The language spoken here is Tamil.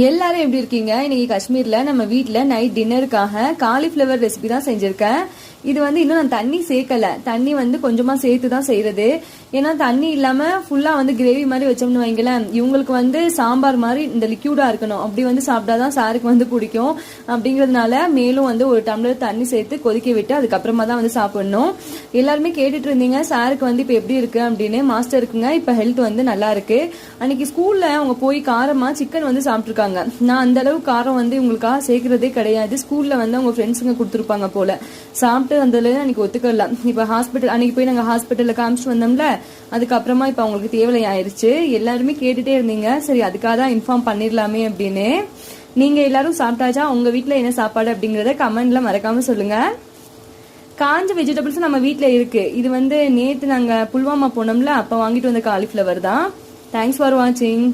எல்லாரும் எப்படி இருக்கீங்க? இன்னைக்கு காஷ்மீர்ல நம்ம வீட்ல நைட் டின்னருக்காக காலிஃப்ளவர் ரெசிபி தான் செஞ்சிருக்கேன். இது வந்து இன்னும் நான் தண்ணி சேர்க்கல. தண்ணி வந்து கொஞ்சமா சேர்த்து தான் செய்யறது ஏன்னா தண்ணி இல்லாம ஃபுல்லா வந்து கிரேவி மாதிரி வச்சோம்னு வைங்களேன். இவங்களுக்கு வந்து சாம்பார் மாதிரி இந்த லிக்யூடா இருக்கணும். அப்படி வந்து சாப்பிட்டாதான் சாருக்கு வந்து பிடிக்கும். அப்படிங்கறதுனால மேலும் வந்து ஒரு டம்ளர் தண்ணி சேர்த்து கொதிக்க விட்டு அதுக்கப்புறமா தான் வந்து சாப்பிடணும். எல்லாருமே கேட்டுட்டு இருந்தீங்க சாருக்கு வந்து இப்போ எப்படி இருக்கு அப்படின்னு. மாஸ்டர் இருக்குங்க இப்போ ஹெல்த் வந்து நல்லா இருக்கு. அன்னைக்கு ஸ்கூல்ல அவங்க போய் காரமா சிக்கன் வந்து சாப்பிட்டுருக்காங்க நான் அந்த அளவு காரம் வந்து இவங்களுக்காக சேர்க்கறதே கிடையாது. ஸ்கூல்ல வந்து அவங்க ஃப்ரெண்ட்ஸுங்க கொடுத்துருப்பாங்க போல. சாப்பிட்டு வந்ததுல அன்னைக்கு ஒத்துக்கல. இப்போ ஹாஸ்பிட்டல் அன்னைக்கு போய் நாங்கள் ஹாஸ்பிட்டலில் காமிச்சிட்டு வந்தோம்ல அதுக்கப்புறமா இப்போ அவங்களுக்கு தேவலை ஆயிருச்சு எல்லாருமே கேட்டுட்டே இருந்தீங்க. சரி அதுக்காக தான் இன்ஃபார்ம் பண்ணிடலாமே அப்படின்னு. நீங்க எல்லாரும் சாப்பிட்டாச்சா? உங்க வீட்டில் என்ன சாப்பாடு அப்படிங்கறத கமெண்ட்ல மறக்காம சொல்லுங்க. காஞ்ச வெஜிடபிள்ஸ் நம்ம வீட்டில் இருக்கு. இது வந்து நேத்து நாங்க புல்வாமா போனோம்ல அப்போ வாங்கிட்டு வந்த காலிஃப்ளவர் தான். தேங்க்ஸ் ஃபார் வாட்சிங்